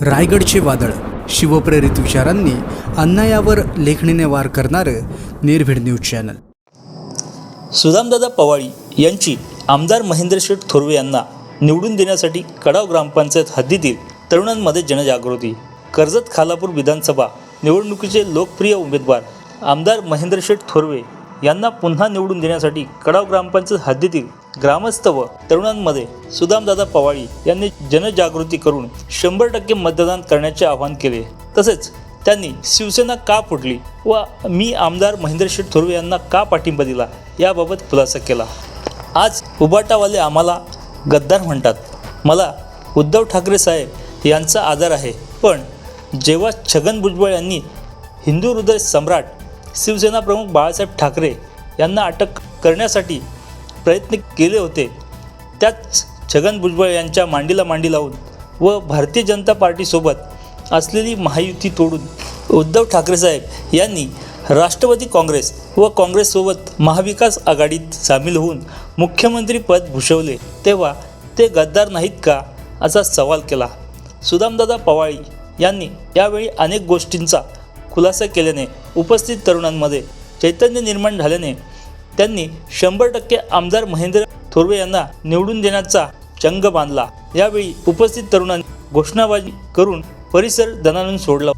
रायगडचे वादळ शिवप्रेरित विचारांनी अन्यायावर लेखणीने वार करणारं निर्भीड न्यूज चॅनल. सुदामदादा पवाळी यांची आमदार महेंद्र शेठ थोरवे यांना निवडून देण्यासाठी कडाव ग्रामपंचायत हद्दीतील तरुणांमध्ये जनजागृती. कर्जत खालापूर विधानसभा निवडणुकीचे लोकप्रिय उमेदवार आमदार महेंद्र शेठ थोरवे यांना पुन्हा निवडून देण्यासाठी कडाव ग्रामपंचायत हद्दीतील ग्रामस्थ व तरुणांमध्ये सुदामदादा पवाळी यांनी जनजागृती करून शंभर टक्के मतदान करण्याचे आवाहन केले. तसेच त्यांनी शिवसेना का फुटली व मी आमदार महेंद्र शेठ थोरवे यांना का पाठिंबा दिला याबाबत खुलासा केला. आज उबाटावाले आम्हाला गद्दार म्हणतात. मला उद्धव ठाकरे साहेब यांचा आदर आहे. पण जेव्हा छगन भुजबळ यांनी हिंदू हृदय सम्राट शिवसेना प्रमुख बाळासाहेब ठाकरे यांना अटक करण्यासाठी प्रयत्न केले होते. त्याच छगन भुजबळ यांच्या मांडीला मांडी लावून व भारतीय जनता पार्टीसोबत असलेली महायुती तोडून उद्धव ठाकरे साहेब यांनी राष्ट्रवादी काँग्रेस व काँग्रेससोबत महाविकास आघाडीत सामील होऊन मुख्यमंत्री पद भूषवले तेव्हा ते गद्दार नाहीत का असा सवाल केला. सुदामदादा पवाळी यांनी यावेळी अनेक गोष्टींचा खुलासा केल्याने उपस्थित तरुणांमध्ये चैतन्य निर्माण झाल्याने त्यांनी शंभर टक्के आमदार महेंद्र थोरवे यांना निवडून देण्याचा चंग बांधला. यावेळी उपस्थित तरुणांनी घोषणाबाजी करून परिसर दणानून सोडला.